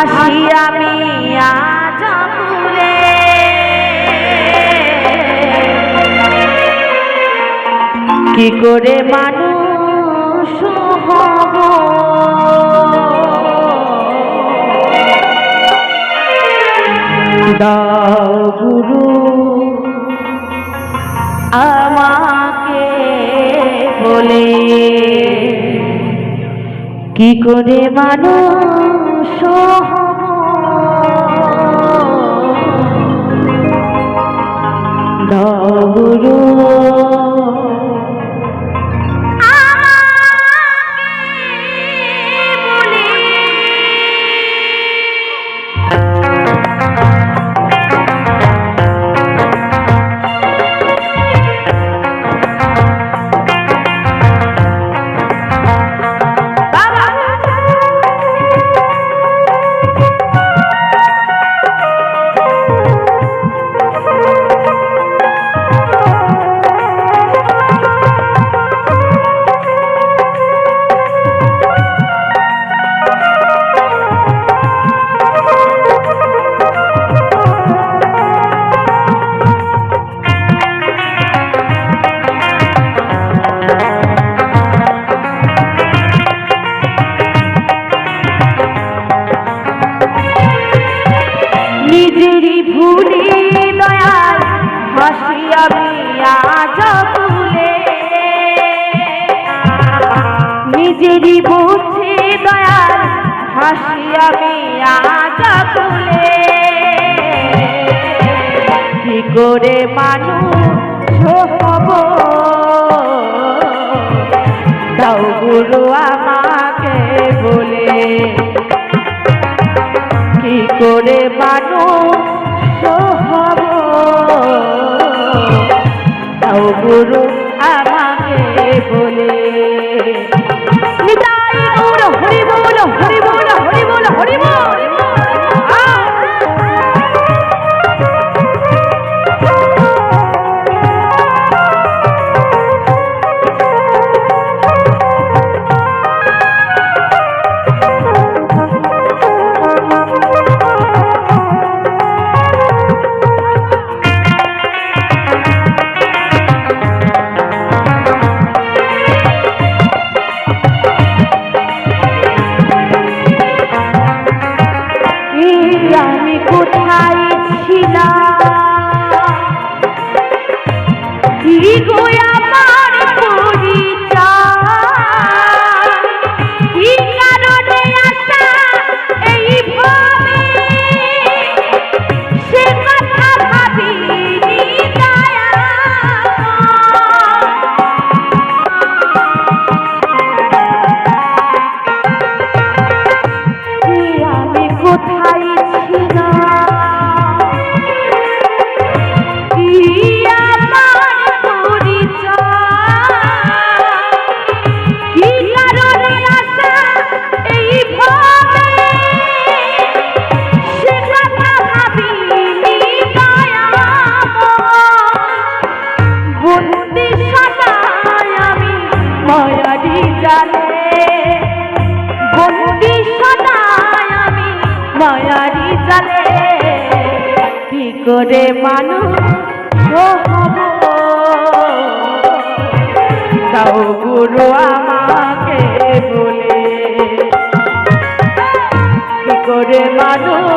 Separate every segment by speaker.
Speaker 1: ভাসি আমি আজ কি করে মানুষ হব? দাও গুরু আমাকে বলে। কি করে মানুষ দাও আমি আজ ভুলে নিজেরই বুঝি দয়াল হাসি আমি আজ ভুলে কি করে মানুষ হব? গুরু আমাকে বলে। কি করে মানুষ হব? তাও গুরু আমাকে বলে। নিতাই গৌর হরি জালে কি করে মানুষ তাও গুরু আমাকে বলে কি করে মানুষ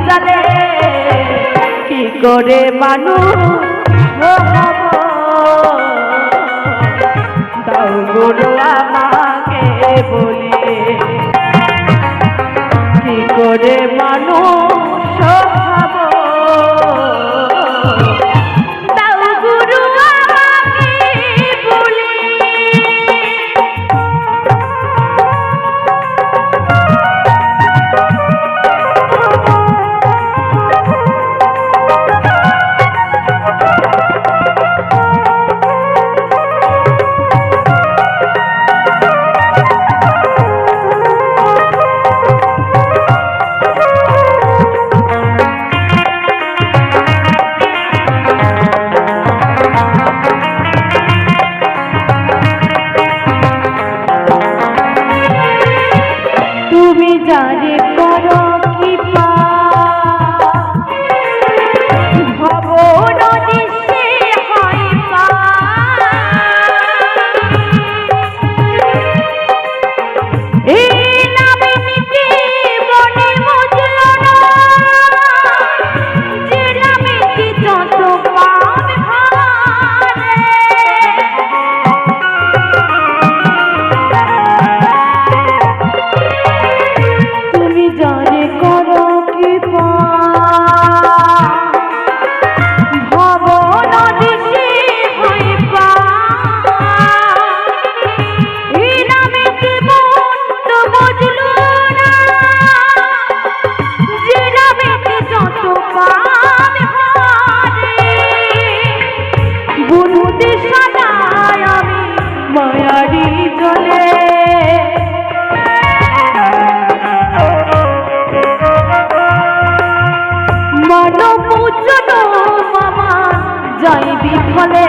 Speaker 1: চলে কি করে মানুষ আমাকে বলে কি করে মানুষ তুমি বুনুতে সাদায় আমি মায়ারি জলে। মন উজ্জ্বল মামা যাই বিফলে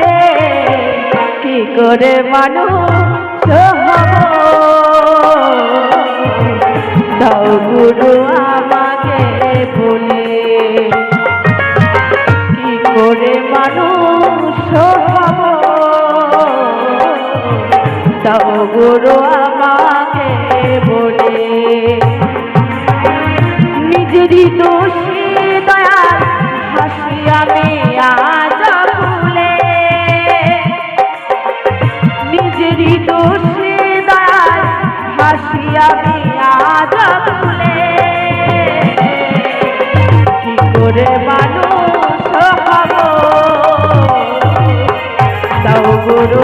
Speaker 1: কি করে মানুষ গুরু আমাকে বলে। নিজেরই দোষে দয়াল, হাসি আমি আজ ভুলে। নিজেরই দোষে দয়াল, হাসি আমি আজ ভুলে। কি করে মানুষ হব? দাও গুরু